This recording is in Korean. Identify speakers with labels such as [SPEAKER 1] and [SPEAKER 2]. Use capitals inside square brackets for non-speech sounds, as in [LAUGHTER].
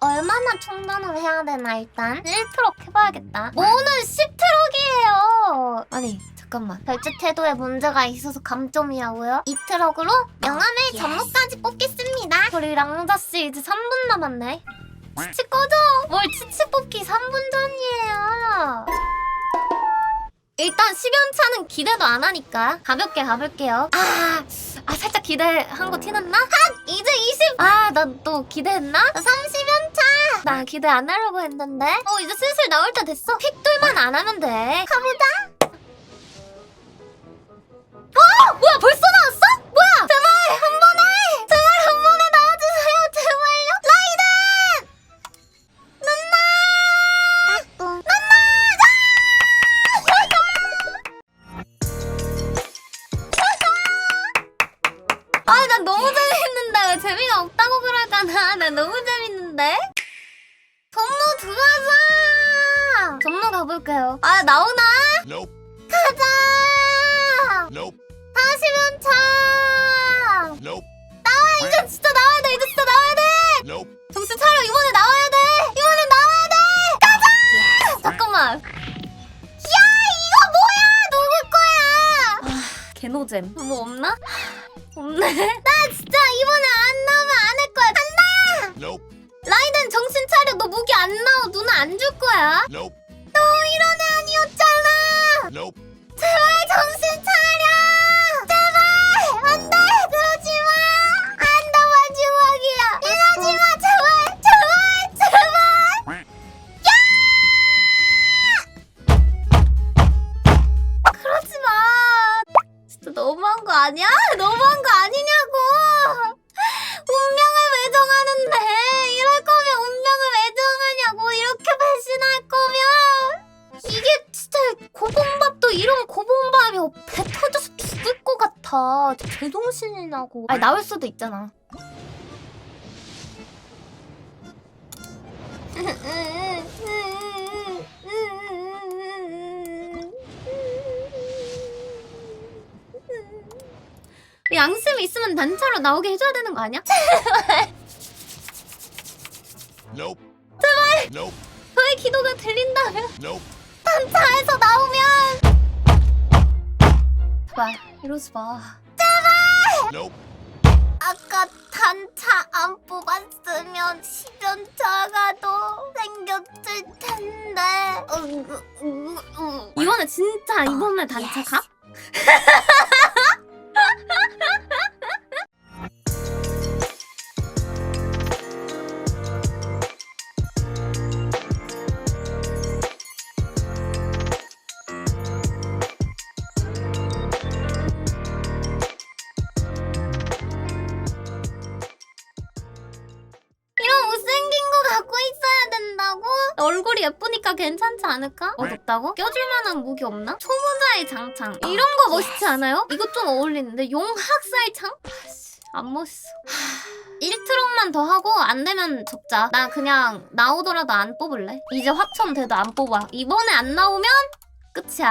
[SPEAKER 1] 얼마나 충전을 해야 되나 일단 1트럭 해봐야겠다 뭐는 10트럭이에요 아니 잠깐만 결제 태도에 문제가 있어서 감점이라고요? 2트럭으로 명함의 전무까지 뽑겠습니다 우리 랑자씨 이제 3분 남았네 치치 꺼져 뭘 치치 뽑기 3분 전이에요 일단 10연차는 기대도 안 하니까 가볍게 가볼게요. 아, 아 살짝 기대한 거 티났나? 한! 이제 20! 아, 나또 기대했나? 30연차! 나 기대 안 하려고 했는데? 어, 이제 슬슬 나올 때 됐어. 픽돌만 안 하면 돼. 가보자! 어! 뭐야, 벌써 나왔어? 뭐야! 제발, 한 번에! 제발 한 번에 나와주세요, [LAUGHS] 제발요! 라이든! 누나! 누나! 아, 난 너무 재밌는데 왜 재미가 없다고 그럴까나? 나 너무 재밌는데? 가볼게요. 아, 나오나?
[SPEAKER 2] Nope.
[SPEAKER 1] 가자!
[SPEAKER 2] Nope.
[SPEAKER 1] 40연차!
[SPEAKER 2] Nope.
[SPEAKER 1] 이제 진짜 나와야 돼! 이제 진짜 나와야 돼!
[SPEAKER 2] Nope.
[SPEAKER 1] 정신 차려! 이번에 나와야 돼! 이번에 나와야 돼! 가자! 잠깐만. 야, 이거 뭐야! 누구 거야? 아, 개노잼. 뭐 없나? 없네. [LAUGHS] 나 진짜 이번에 안 나오면 안 할 거야. 간다!
[SPEAKER 2] Nope.
[SPEAKER 1] 라이덴 정신 차려. 너 무기 안 나와. 누나 안 줄 거야.
[SPEAKER 2] Nope. Nope.
[SPEAKER 1] 제발 정신 차려. 제발 안 돼 그러지 마. 안다 마지막이야. 이러지 마 제발 제발 제발. 그러지 마. 진짜 너무한 거 아니야? [LAUGHS] 너무한 거 아니냐 이런 고봉밥이 배 터져서 죽을 것 같아. 진짜 제정신이 나고. 아니 나올 수도 있잖아. 양심이 있으면 단차로 나오게 해줘야 되는 거 아니야?
[SPEAKER 2] 제발. Nope.
[SPEAKER 1] 저의 기도가 들린다면. 단차에서 나오면 제발 이러지 마. 아까 단차 안 뽑았으면 10연차가 더 생겼을 텐데 이번에 진짜 이번에 단차 가? 얼굴이 예쁘니까 괜찮지 않을까? 어둡다고? 껴줄 만한 무기 없나? 초보자의 장창 이런 거 멋있지 않아요? 이거 좀 어울리는데 용학사의 창? 아씨 안 멋있어 1트럭만 더 하고 안 되면 접자 나 그냥 나오더라도 안 뽑을래 이제 확천 돼도 안 뽑아 이번에 안 나오면 끝이야